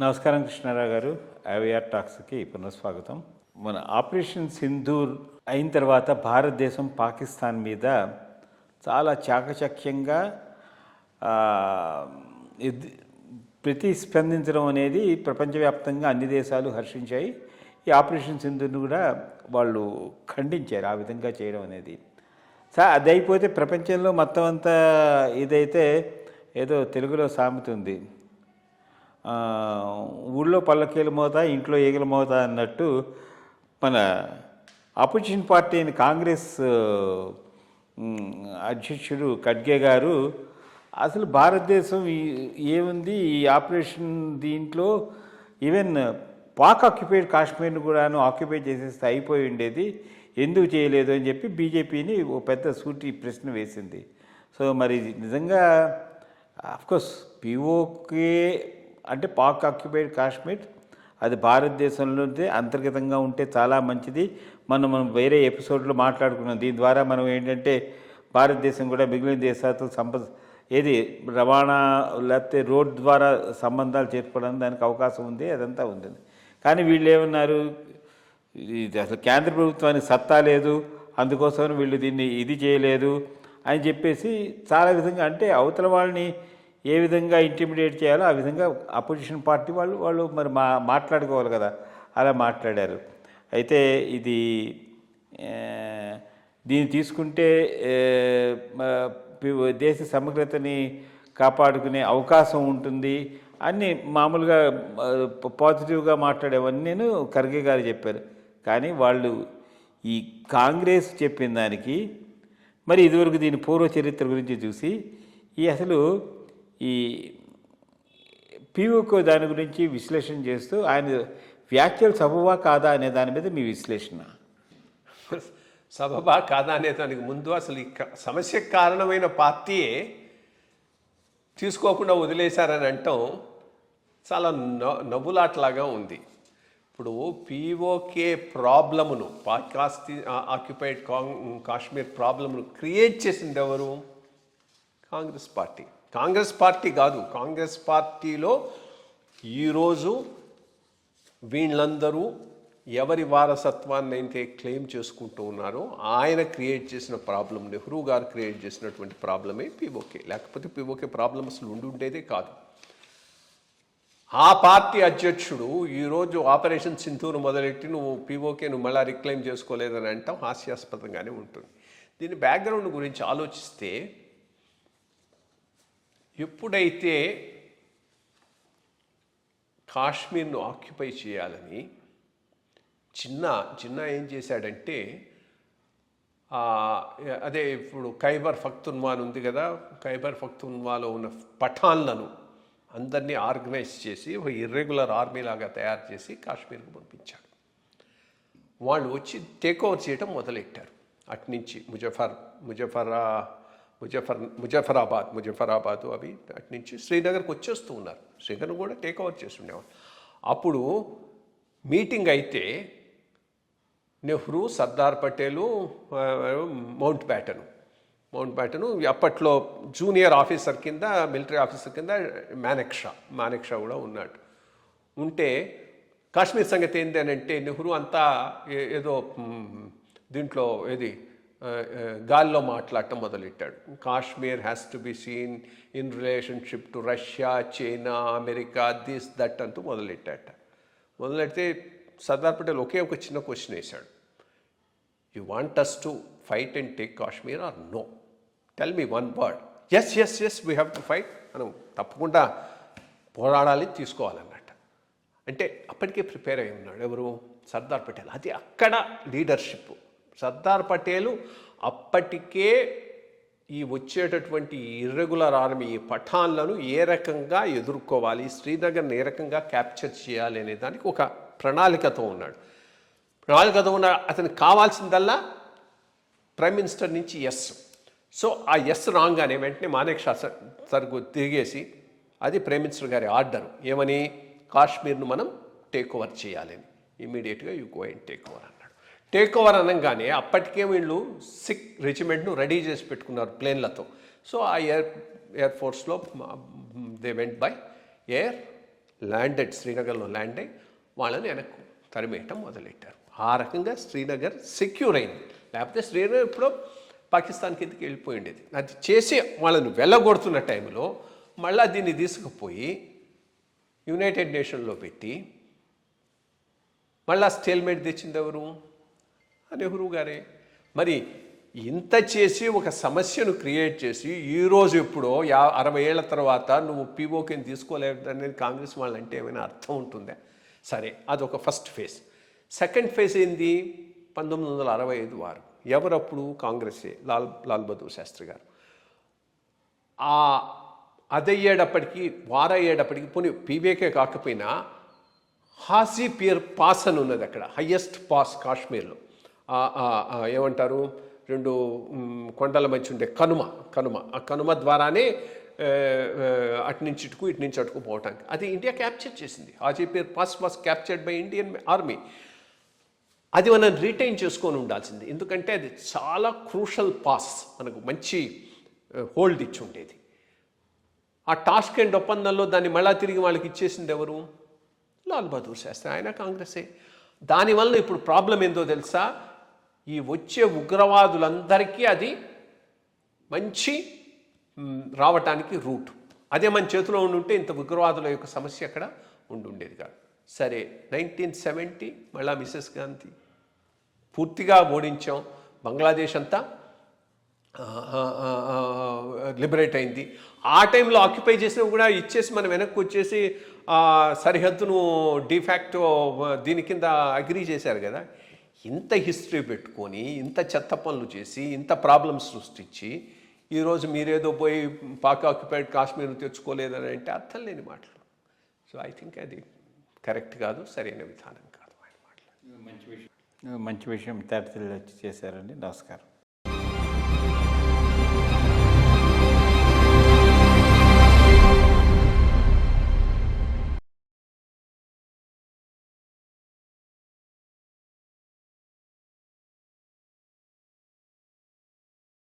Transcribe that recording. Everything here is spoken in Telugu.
నమస్కారం కృష్ణారావు గారు ఐవీఆర్ టాక్స్కి పునఃస్వాగతం. మన ఆపరేషన్ సింధూర్ అయిన తర్వాత భారతదేశం పాకిస్తాన్ మీద చాలా చాకచక్యంగా ఇది- ప్రతిస్పందించడం అనేది ప్రపంచవ్యాప్తంగా అన్ని దేశాలు హర్షించాయి. ఈ ఆపరేషన్ సింధూర్ను కూడా వాళ్ళు ఖండించారు ఆ విధంగా చేయడం అనేది. సా అది అయిపోతే ప్రపంచంలో మొత్తం అంతా ఇదైతే ఏదో తెలుగులో సామెత ఉంది ఊళ్ళో పల్లకీలు మోతా ఇంట్లో ఈగల మోతా అన్నట్టు మన అపోజిషన్ పార్టీ అయిన కాంగ్రెస్ అధ్యక్షుడు ఖడ్గే గారు అసలు భారతదేశం ఏముంది? ఈ ఆపరేషన్ దీంట్లో ఈవెన్ పాక్ ఆక్యుపైడ్ కాశ్మీర్ను కూడాను ఆక్యుపై చేసేస్తే అయిపోయి ఉండేది. ఎందుకు చేయలేదు అని చెప్పి బీజేపీని ఓ పెద్ద సూటి ప్రశ్న వేసింది. సో మరి నిజంగా అఫ్కోర్స్ పిఓకే అంటే పాక్ ఆక్యుపైడ్ కాశ్మీర్ అది భారతదేశంలోనే అంతర్గతంగా ఉంటే చాలా మంచిది. మనం మనం వేరే ఎపిసోడ్లో మాట్లాడుకున్నాం. దీని ద్వారా మనం ఏంటంటే భారతదేశం కూడా మిగిలిన దేశాలతో సంప ఏది రవాణా లేకపోతే రోడ్ ద్వారా సంబంధాలు చేర్పడానికి దానికి అవకాశం ఉంది అదంతా ఉంది. కానీ వీళ్ళు ఏమన్నారు? ఇది అసలు కేంద్ర ప్రభుత్వానికి సత్తా లేదు అందుకోసం వీళ్ళు దీన్ని ఇది చేయలేదు అని చెప్పేసి చాలా విధంగా అంటే అవతల వాళ్ళని ఏ విధంగా ఇంటిమిడియేట్ చేయాలో ఆ విధంగా అపోజిషన్ పార్టీ వాళ్ళు వాళ్ళు మరి మా మాట్లాడుకోవాలి కదా. అలా మాట్లాడారు. అయితే ఇది దీన్ని తీసుకుంటే దేశ సమగ్రతని కాపాడుకునే అవకాశం ఉంటుంది అన్ని మామూలుగా పాజిటివ్గా మాట్లాడేవన్నీ నేను ఖర్గే గారు చెప్పారు. కానీ వాళ్ళు ఈ కాంగ్రెస్ చెప్పిన దానికి మరి ఇదివరకు దీని పూర్వ చరిత్ర గురించి చూసి ఈ అసలు ఈ పీఓకో దాని గురించి విశ్లేషణ చేస్తూ ఆయన వ్యాఖ్యలు సబబా కాదా అనే దాని మీద మీ విశ్లేషణ. సబబా కాదా అనే దానికి ముందు అసలు ఈ క- కారణమైన పార్టీయే తీసుకోకుండా వదిలేశారని అంటాం. చాలా న- ఉంది. ఇప్పుడు పీఓకే ప్రాబ్లమును పాకిస్తాన్ ఆక్యుపైడ్ కాశ్మీర్ ప్రాబ్లమును క్రియేట్ చేసింది ఎవరు? కాంగ్రెస్ పార్టీ. కాంగ్రెస్ పార్టీ కాదు కాంగ్రెస్ పార్టీలో ఈరోజు వీళ్ళందరూ ఎవరి వారసత్వాన్ని అయితే క్లెయిమ్ చేసుకుంటూ ఉన్నారో ఆయన క్రియేట్ చేసిన ప్రాబ్లం నెహ్రూ గారు క్రియేట్ చేసినటువంటి ప్రాబ్లమే పీఓకే. లేకపోతే పీఓకే ప్రాబ్లం అసలు ఉండి ఉండేదే కాదు. ఆ పార్టీ అధ్యక్షుడు ఈరోజు ఆపరేషన్ సింధూరు మొదలెట్టి నువ్వు పీఓకే నువ్వు మళ్ళీ రిక్లెయిమ్ చేసుకోలేదని అంటాం హాస్యాస్పదంగానే ఉంటుంది. దీని బ్యాక్గ్రౌండ్ గురించి ఆలోచిస్తే ఎప్పుడైతే కాశ్మీర్ను ఆక్యుపై చేయాలని చిన్న చిన్న ఏం చేశాడంటే అదే ఇప్పుడు ఖైబర్ ఫక్తున్వాన్ ఉంది కదా ఖైబర్ ఫక్తున్వాలో ఉన్న పఠాన్లను అందరినీ ఆర్గనైజ్ చేసి ఒక ఇర్రెగ్యులర్ ఆర్మీ లాగా తయారు చేసి కాశ్మీర్కు పంపించాడు. వాళ్ళు వచ్చి టేక్ ఓవర్ చేయడం మొదలెట్టారు. అట్నుంచి ముజఫర్ ముజఫరా ముజఫర్ ముజఫరాబాద్ ముజఫరాబాద్ అవి అటు నుంచి శ్రీనగర్కి వచ్చేస్తూ ఉన్నారు. శ్రీనగర్ కూడా టేక్ ఓవర్ చేస్తుండేవాళ్ళు. అప్పుడు మీటింగ్ అయితే Nehru Sardar Patel Mountbatten. Mountbatten అప్పట్లో జూనియర్ ఆఫీసర్ కింద మిలిటరీ ఆఫీసర్ కింద మానెక్షా మానెక్షా కూడా ఉన్నాడు. ఉంటే కాశ్మీర్ సంగతి ఏంటి అని అంటే నెహ్రూ అంతా ఏదో దీంట్లో ఏది గాల్లో మాట్లాడటం మొదలెట్టాడు. Kashmir has to be seen in relationship to Russia China America this that అంటూ మొదలెట్టాట. మొదలెడితే సర్దార్ పటేల్ ఒకే ఒక చిన్న క్వశ్చన్ వేశాడు. You want us to fight and take Kashmir or no tell me one word yes yes yes we have to fight మనం తప్పకుండా పోరాడాలి తీసుకోవాలన్నట్టు. అంటే అప్పటికే ప్రిపేర్ అయి ఉన్నాడు ఎవరు? సర్దార్ పటేల్. అది అక్కడ లీడర్షిప్ సర్దార్ పటేలు అప్పటికే ఈ వచ్చేటటువంటి ఇర్రెగ్యులర్ ఆర్మీ ఈ పఠాన్లను ఏ రకంగా ఎదుర్కోవాలి శ్రీనగర్ని ఏ రకంగా క్యాప్చర్ చేయాలి అనే దానికి ఒక ప్రణాళికతో ఉన్నాడు. ప్రణాళికతో ఉన్న అతనికి కావాల్సిందల్లా ప్రైమ్ మినిస్టర్ నుంచి ఎస్ సో ఆ ఎస్ రాగానే వెంటనే మానేక్ షా సార్ తిరిగేసి అది ప్రైమ్ మినిస్టర్ గారి ఆర్డర్. ఏమని? కాశ్మీర్ను మనం టేక్ ఓవర్ చేయాలని ఇమీడియట్గా you go and take over అని టేక్ ఓవర్ అనగానే అప్పటికే వీళ్ళు సిక్ రెజిమెంట్ను రెడీ చేసి పెట్టుకున్నారు ప్లేన్లతో సో ఆ air air ఫోర్స్లో they went by air landed శ్రీనగర్లో land అయి వాళ్ళని వెనక్కు తరిమేయటం మొదలెట్టారు. ఆ రకంగా శ్రీనగర్ సెక్యూర్ అయింది. లేకపోతే శ్రీనగర్ ఎప్పుడో పాకిస్తాన్ కిందకి వెళ్ళిపోయి ఉండేది. అది చేసి వాళ్ళని వెళ్ళగొడుతున్న టైంలో మళ్ళీ దీన్ని తీసుకుపోయి యునైటెడ్ నేషన్లో పెట్టి మళ్ళీ స్టేల్మేట్ తెచ్చింది ఎవరు? నెహ్రూ గారే. మరి ఇంత చేసి ఒక సమస్యను క్రియేట్ చేసి ఈరోజు ఎప్పుడో యా అరవై ఏళ్ళ తర్వాత నువ్వు పీఓకేని తీసుకోలేదనేది కాంగ్రెస్ వాళ్ళంటే ఏమైనా అర్థం ఉంటుందా? సరే అదొక ఫస్ట్ ఫేజ్. సెకండ్ ఫేజ్ ఏంది? పంతొమ్మిది వందల అరవై ఐదు వారు. ఎవరప్పుడు? కాంగ్రెసే. లాల్ లాల్ బహదూర్ శాస్త్రి గారు. ఆ అదయ్యేటప్పటికి వారయ్యేటప్పటికి పోనీ పీవేకే కాకపోయినా హాసీ పియర్ పాస్ అని ఉన్నది అక్కడ హయ్యెస్ట్ పాస్ కాశ్మీర్లో. ఏమంటారు? రెండు కొండల మధ్య ఉండే కనుమ కనుమ. ఆ కనుమ ద్వారానే అటు నుంచి ఇటుకు ఇటు నుంచి అటుకు పోవటానికి. అది ఇండియా క్యాప్చర్ చేసింది. Haji Pass was captured by Indian army. అది మనం రిటైన్ చేసుకొని ఉండాల్సింది. ఎందుకంటే అది చాలా క్రూషల్ పాస్ మనకు మంచి హోల్డ్ ఇచ్చి ఉండేది. ఆ టాస్క్ అండ్ ఒప్పందంలో దాన్ని మళ్ళా తిరిగి వాళ్ళకి ఇచ్చేసింది ఎవరు? లాల్ బహదూర్ శాస్త్రి. ఆయన కాంగ్రెసే. దానివల్ల ఇప్పుడు ప్రాబ్లం ఏందో తెలుసా? ఈ వచ్చే ఉగ్రవాదులందరికీ అది మంచి రావటానికి రూట్. అదే మన చేతిలో ఉండుంటే ఇంత ఉగ్రవాదుల యొక్క సమస్య అక్కడ ఉండుండేది కాదు. సరే నైన్టీన్ సెవెంటీ మళ్ళా మిసెస్ గాంధీ పూర్తిగా ఓడించాం. బంగ్లాదేశ్ అంతా లిబరేట్ అయింది. ఆ టైంలో ఆక్యుపై చేసినా కూడా ఇచ్చేసి మనం వెనక్కి వచ్చేసి సరిహద్దును డిఫాక్టో దీని కింద అగ్రీ చేశారు కదా. ఇంత హిస్టరీ పెట్టుకొని ఇంత చెత్త పనులు చేసి ఇంత ప్రాబ్లమ్స్ సృష్టించి ఈరోజు మీరేదో పోయి పాక్ ఆక్యుపైడ్ కాశ్మీర్ తెచ్చుకోలేదని అంటే అర్థం లేని మాటలు. సో ఐ థింక్ అది కరెక్ట్ కాదు సరైన విధానం కాదు ఆయన మాటలు. మంచి విషయం. మంచి విషయం తేటతెల్లి చేశారండి. నమస్కారం.